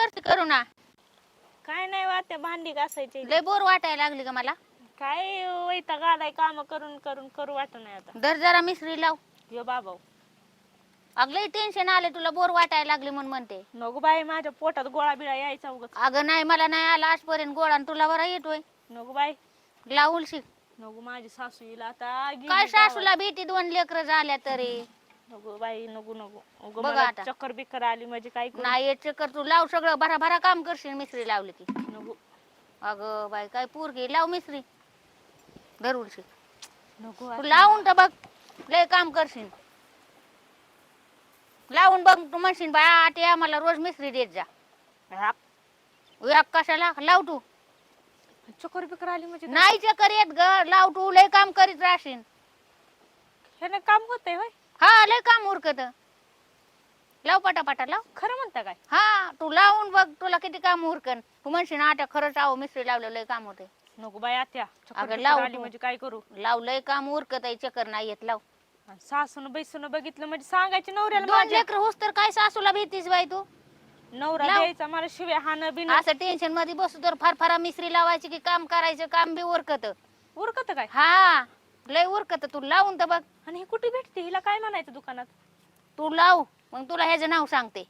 काय करते करू ना. काय नाही वाटते भांडी घासायची. लय बोर वाटायला लागली का मला. काय वैताग आलाय काम करून करून करू वाटत नाही आता. दर जरा मिसरी लाव. यो बाबा अग लय टेन्शन आले तुला बोर वाटायला लागली म्हणून म्हणते. नको बाई माझ्या पोटात गोळा बिळा यायचा उगत अगं नाही मला नाही आला आजपर्यंत गोळा आणि तुला बरा येतोय. नको बाई. लावूल शिक. नको माझी सासू येईल आता. गेली काय. सासूला भीती दोन लेकर झाल्या तरी. नको बाई नको नको. उगं बघा मला आता. चक्कर बिक्कर आली म्हणजे काय करू? नाही चक्कर तू. लाव सगळं भरा भरा काम करशील मिसरी लावली की. नको. अगं बाई काय पोरगी लाव मिसरी. धरून शिक नको तू आता. लावून तर बघ लय काम करशील. लावून बघ तू म्हणशील बाय आटे आम्हाला रोज मिसरी देत जा. हा, कशाला? लाव तू. चक्कर बिक्कर आली म्हणजे नाही चक्कर येत ग. लाव तू लय काम करीत राहशील. ह्यानं काम होतंय होय. हा लय काम उरकत. लाव पटापटा लाव. खरं म्हणता काय? हा तू लावून बघ तुला किती काम उरकन. तू म्हणशील आट्या खरंच आहो मिसरी लावलं लय काम होते नको बाई आत्या. चक्कर अगं, बिक्कर लाव आली तू. म्हणजे काय करू? लाव लय काम उरकत आहे चक्कर नाही येत लाव. आणि सासून बैसून बघितलं म्हणजे सांगायचे नवऱ्याला दोन माझ्या. लेकर होस तर काय सासूला भीतीस बाई तू? नवरा लाव. द्यायचा मला शिव्या हाणं बिन असं टेन्शनमध्ये बसू तर फार फार मिसरी लावायची की काम करायचं काम बी उरकत. उरकत काय? हा. लय उरकत तू लावून तर बघ. आणि हे कुठे भेटते? हिला काय म्हणायचं दुकानात? तू लाव मग तुला ह्याचं नाव सांगते.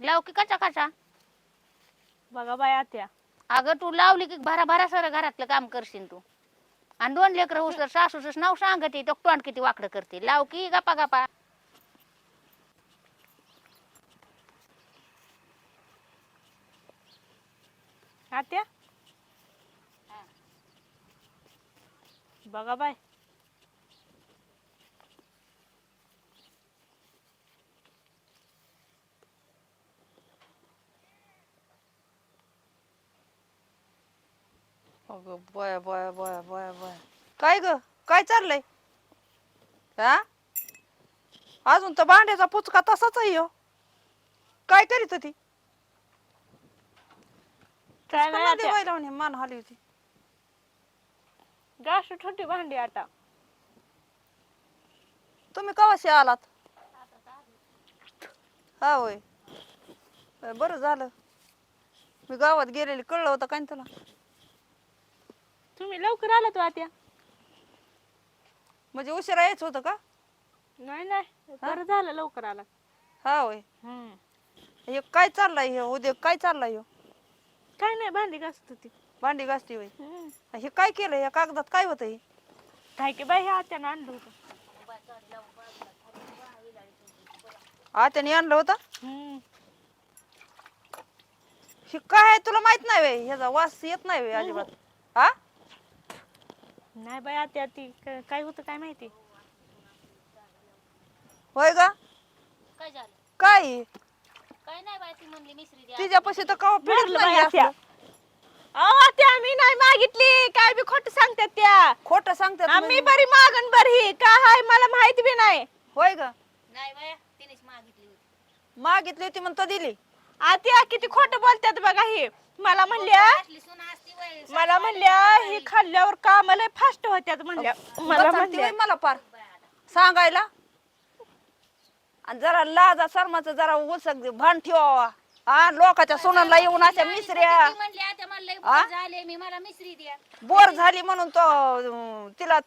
लाव की कचा कचा. बघा बाय आत्या. अगं तू लावली की भरा भरा सर घरातलं काम करशील तू. आणि दोन लेकर तर सासूच नाव सांगते तो तोंड किती वाकडं करते. लाव की गपा गपा आत्या? बघा बाय अगं बया बया बया बया बया काय ग काय चाललंय हा अजून तर भांड्याचा पुचका तसाच आहे हो काय करीत होती काय नाही मान हाली होती गाश छोटी भांडी आता. तुम्ही कवाशी आलात? हा होय अ, बरं झालं. मी गावात गेलेली कळलं होतं काय तुला. तुम्ही लवकर आलात आत्या म्हणजे उशिरा यायचं होतं का? नाही नाही. बरं झालं लवकर आला हा होय हम्म. हे काय चाललंय हे? उद्या काय चाललंय हो? काय नाही भांडी घासत होती. भांडी घासती होय. हम्म. हे काय केलं या कागदात काय होतं हे काय की बाई ह्या आत्यानं आणलं होतं. आत्याने आणलं होतं? हम्म. हे काय आहे तुला माहीत नाही वे ह्याचा वास येत नाही वे अजिबात. हा नाही बाई आत्या ती क- काय होतं काय माहिती? होय का? काय झालं? काय? हे? काय नाही बाई ती म्हणली मिसरी द्या तिच्यापाशी तर कवा बाई नाही आत्या. असलं. अहो आत्या मी नाही मागितली. काय बी खोट सांगतात त्या. खोटं सांगतात आम्ही म्हणजे. बरी मागण बरी. का हाय मला माहिती बी नाही. होय ग. नाही बाया तिनेच मागितली होती. मागितली होती म्हणून तर दिली. आत्या किती खोट बोलतात बघा हे. मला म्हणल्या असली सून असती वय मला म्हणल्या हे खाल्ल्यावर कामाला फास्ट होत्यात म्हणल्या. मला बचावती म्हणल्या. होय मला पार सांगायला. आणि जरा लाजा शर्माचं जरा उसक भान ठेवावा. हा लोकाच्या सोनाला येऊन अशा मिसऱ्या. ती म्हणली मला लय आ? बोर झाले मी मला मिसरी द्या. बोर झाली म्हणून तो अं, तिला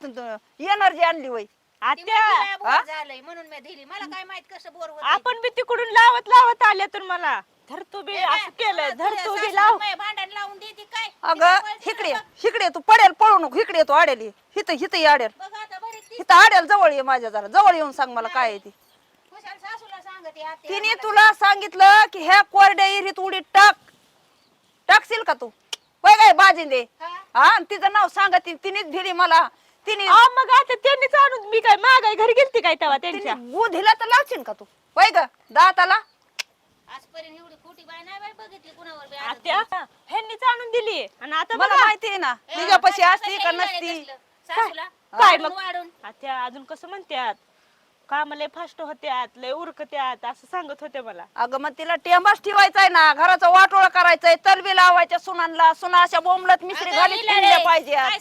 एनर्जी आणली वय ती म्हणली? बोर झालंय म्हणून मी दिली. मला काय माहीत कसं बोर होत आपण बी तिकडून लावत लावत आले तर मला. धर तू बी असं केलं धर तू बी लाव. भांडण लावून देते काय? अगं हिकडे हिकडे तू पडेल पळू नको. इकडे तू आडेल हिथं हिथं आडेल बघ आता बरी ती हिथं आडेल जवळ ये माझ्या जरा. जवळ येऊन सांग मला काय आहे ती. कुशाल सासूला सांगते आत्या. तिने तुला सांगितलं की ह्या कोरड्या इरीत उडी टाक. टाकशील का तू? होय काय बाजिंदे? हा? हा आणि तिचं नाव सांगा ती तिनेच दिली मला. तिने आ, मग आता त्यांनीच आणून मी काय मागाय घरी गेलती काय तेव्हा त्यांच्या? गुढीला तर लावशील का तू? होय ग दाताला? आजपर्यंत एवढी खोटी बाय नाही बाई बघितली कुणावर बी आत्या आता. ह्यांनीच आणून दिली. आणि आता मला बघा माहिती आहे ना ए, तुझ्यापाशी कसं असती का आहे नसती? सासूला काय? मग? वाढून आत्या अजून कसं म्हणत्यात? काम लय फास्ट होत्यात लय उरकत्यात असं सांगत होते मला. अगं मग तिला टेंबाच ठेवायचाय ना घराचा वाटोळा करायचाय तलबी लावायच्या सुनांना सुना अशा बोंबलत मिसरी घालीत पाहिजे काय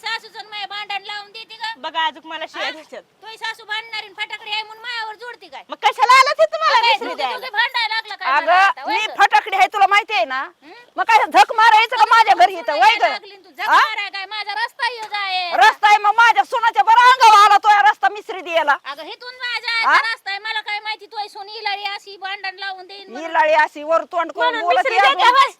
माय भांडण लावून देते का बघा अजून मला हा? द्यायच्यात तोय सासू भांडणारी आणि फटाकडे आहे म्हणून मायावर जोडते काय? मग कशाला आला ते तुम्हाला काय द्यायला? भांडायला अगं मी. फटाकडी आहे तुला माहिती आहे ना? हं? मग काय झक मारायचं का माझ्या घरी इथं? वय सुनायला लागली न तू, ग झक हा? माराय काय? माझा रस्ता येऊ जाय रस्ता आहे मग माझ्या सोनाच्या बरं अंगावर आला तो रस्ता मिसरी द्यायला. अगं हिथून माझ्या हा? आहे मला काय माहिती तू सोन इलाळी अशी भांडण लावून देईन म्हणून. लाळी अशी वर तोंड करून म्हणून बोलत मिसरी या देते होय.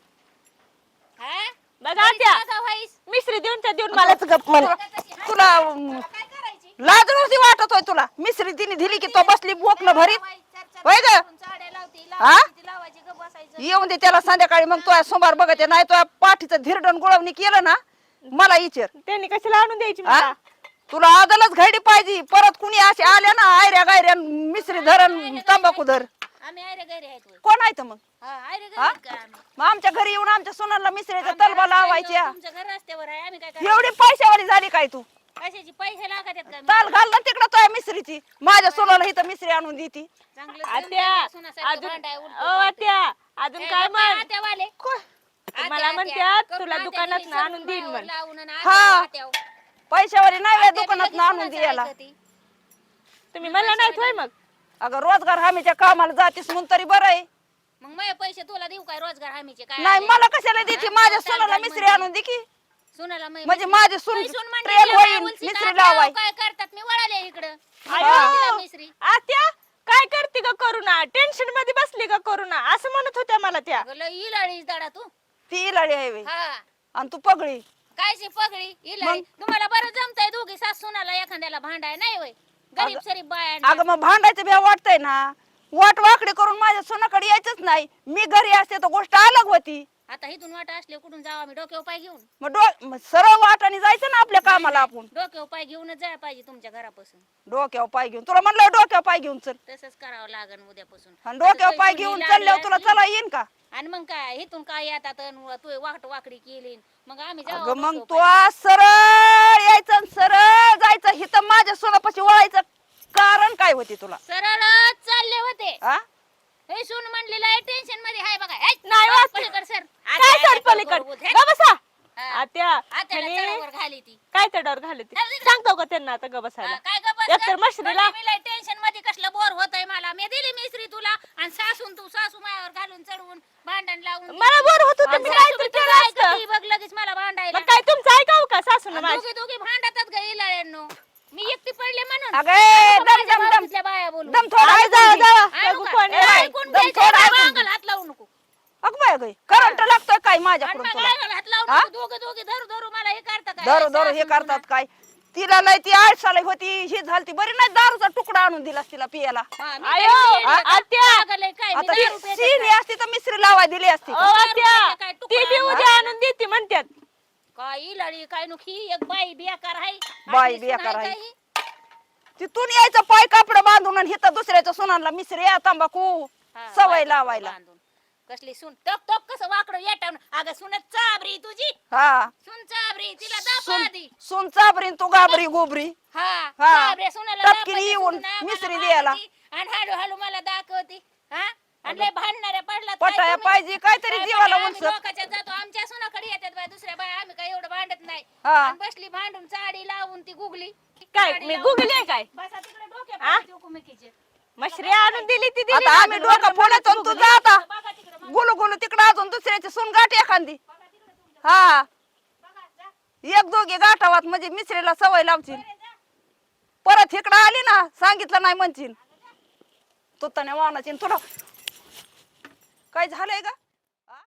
हा? बघा घरी त्या तुला व्हाईस. मिसरी देऊन त्या देऊन मलाच गप म्हण तुला कशी हाय? तुला अं, तुला काय करायची? लाज नव्हती वाटत होय तुला मिसरी तिने दिली की तो बसली बोकन भरीत होय ग? करून चाड्या लावती, हा? लावायची, ती लावायची, गप्प बसायचं. येऊन दे त्याला संध्याकाळी मग तो सोमवार बघते नाही तो पाठीचं धिरडण गुळवणी केलं ना मला इचर त्यांनी कशाला आणून द्यायची? मला तुला आदलच घडी पाहिजे परत कुणी असे आले ना आयऱ्या गायऱ्या मिसरी धरण तंबाखू धर आम्ही आयरे घरी आहेत होय. कोण आहे तर मग हा, आयरे घरी हा? आहेत का आम्ही? मग आमच्या घरी येऊन आमच्या सोनाला आमच्या तलबा लावायच्या तुमचं घर रस्त्यावर आहे आम्ही काय करायचं? एवढी पैशावाली झाली काय तू कशाची पैसे लागत आहेत का ताल घाल ना तिकडं तो मिसरीची माझ्या सोनाला इथं मिसरी आणून देती चांगलं देऊन आत्या द्या, सुनासारखं अजून भांडाय, उलटं ओ पालटं. आत्या अजून ए, काय गप्पा, म्हण आत्यावाले. आत्या, मला आत्या. म्हणत्यात करून तुला आत्या दुकानात दिली आणून देईन म्हण. लावून आणि हा. आत्या. पैशावाली नाही वेळ दुकानात आणून द्यायला. तुम्ही मला नाहीत होय मग अगं रोजगार हमीच्या कामाला जातीस म्हणून तरी बरं आहे मग माझे पैसे तुला देऊ काय रोजगार हमीचे काय नाही आले? मला कशाला देते हा? माझ्या सोनाला म्हणते. आणून दे की सुनाला मै- म्हणजे. माझी सून म्हणते तिला होईल, आत्या, लावाय. काय करतात मी वळाले इकडं. तिला आत्या काय करते का करुणा टेन्शनमध्ये बसली का करुणा असं म्हणत होत्या मला त्या अगं, लय इलाळीच दाडा तू ती इलाडी आहे बे. हा आणि तू पगळी कायची पगडी? इलाळी तुम्हाला बरं जमतंय दोघी सास सुनाला एखाद्याला भांडाय नाही होय? गरीब सरीब बाया अगं मग भांडायचं भ्या वाटतंय ना. वाट वाकडे करून माझ्या सोनाकडे यायचंच नाही. मी घरी असते तर गोष्ट अलग होती. आता इथून वाटा असले कुठून जावा मी डोक्यावर पाय घेऊन. मग डो मग सरळ वाटाने जायचं ना आपल्या कामाला आपण? डोक्यावर पाय घेऊनच जायला पाहिजे तुमच्या घरापासून. डोक्यावर पाय घेऊन. तुला म्हणलं डोक्यावर पाय घेऊन चल. तसंच करावं लागन उद्यापासून. आणि डोक्यावर पाय घेऊन चालल्यावर तुला चला येईन का? आणि मग काय? इथून काय येतात अन तू वाट वाकडी केली. मग आम्ही जाऊ अगं मग तू. आज सरळ यायचं आणि सरळ जायचं. हिथं माझ्या सोनापाशी वळायचं. कारण काय होते तुला? सरळच चालले होते. आ? हे सून म्हणलेलं आहे टेन्शनमध्ये हाय बघा हे, नाही वाच. पलीकडे सर. काय सर पलीकड? ग बसा. आत्या ह्यानी घाली ती. काय घालते नाही, नाही. सांगतो का त्यांना आता ग बसायला. काय गप्प एकतर मशनीला टेन्शनमध्ये कसलं बोर होतय मला. मी दिली मिस्त्री तुला. आणि सासून तू सासू मायावर घालून चढवून भांडण लावून मला बोर होत होतं मी सासू काहीतरी बी केलं तुला असतं ऐकती, बघ लगेच मला भांडायला मग काय तुमचं ऐकावं का सासून आणि माझी दोघी दोघी भांडतात ग इलाळ्यांनो मी एकटी पडले म्हणून अगं ए, नको दम माझ्या दम दम भाऊकीतल्या बाया बोलू दम थोडा आई ऐकून घे. जावा आणू का? कोणी ए, नाही. ऐकून दम घ्यायचं, थोडा बाबा, ऐकून अंगाला हात लावू नको अग बाय गं, करंट लागतोय काय आणि माझ्याकडून मग तुला अंगाला हात लावू हा? नको दोघं मला हे करतात काय? दर दर हे करतात. काय तिला लय ती आठ साली होती ही झालती बरी नाही दारूचा तुकडा आणून दिलास तिला पियाला हा, मी आयो, काय येडी आहे का? आत्या. पागल आहे काय? मी आता दारू पिते सीन काय? असती तर मिसरी लावाय दिली असती? आत्या काय ती बी? उद्या आणून देते म्हणतात काय इलाळी काय नुकी एक बाई बेकार आहे बाई आपली सून बेकार आहे. तिथून यायचं पाय कापड बांधून आणि हिथं दुसऱ्याच्या सुनांना मिसरी या तंबाखू हा, सवय बाई लावायला बांधून. कसली सून? टप टप कसं वाकडं येटावून अगं सुनत चाबरी तुझी. हा. सुन चाबरी तिला दापा सुन आधी. सुन चाबरीन तू गाबरी गोबरी हा हा. सुनाला टपकीने येऊन सुन मिसरी द्यायला. मारती आणि हळू हळू मला दाखवती. हा? आणि लय भांडणाऱ्या पडला पटाया? पाहिजे काहीतरी जीवाला उंच. लोकांच्या जातो आमच्या सुनाकडे येतात बाय दुसऱ्या बाय आम्ही काय एवढं भांडत नाही. हा. आणि बसली भांडून चाडी लावून ती गुगली. काय साडी मी लावून गुगली आहे काय? बसा तिकडे. मशरी आणून दिली ती दिली आता आम्ही डोकं मला तू जा आता. बघा तिकडे बघा गुलू गुलू तिकडं अजून दुसऱ्याची सून गाठ एखादी. हा. एक दोघे गाठावात म्हणजे मिसरीला सवय लावशील परत इकडं आली ना सांगितलं नाही म्हणशील तू तने वाहनाची तुला. काय झालंय का